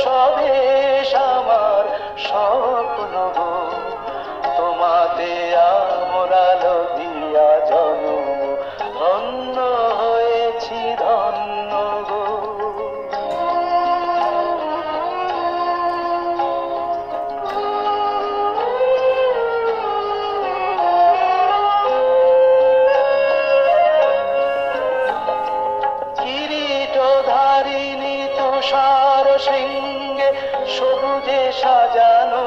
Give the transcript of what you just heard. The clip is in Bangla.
সবে তুষার সিংহে সবুজে সাজানো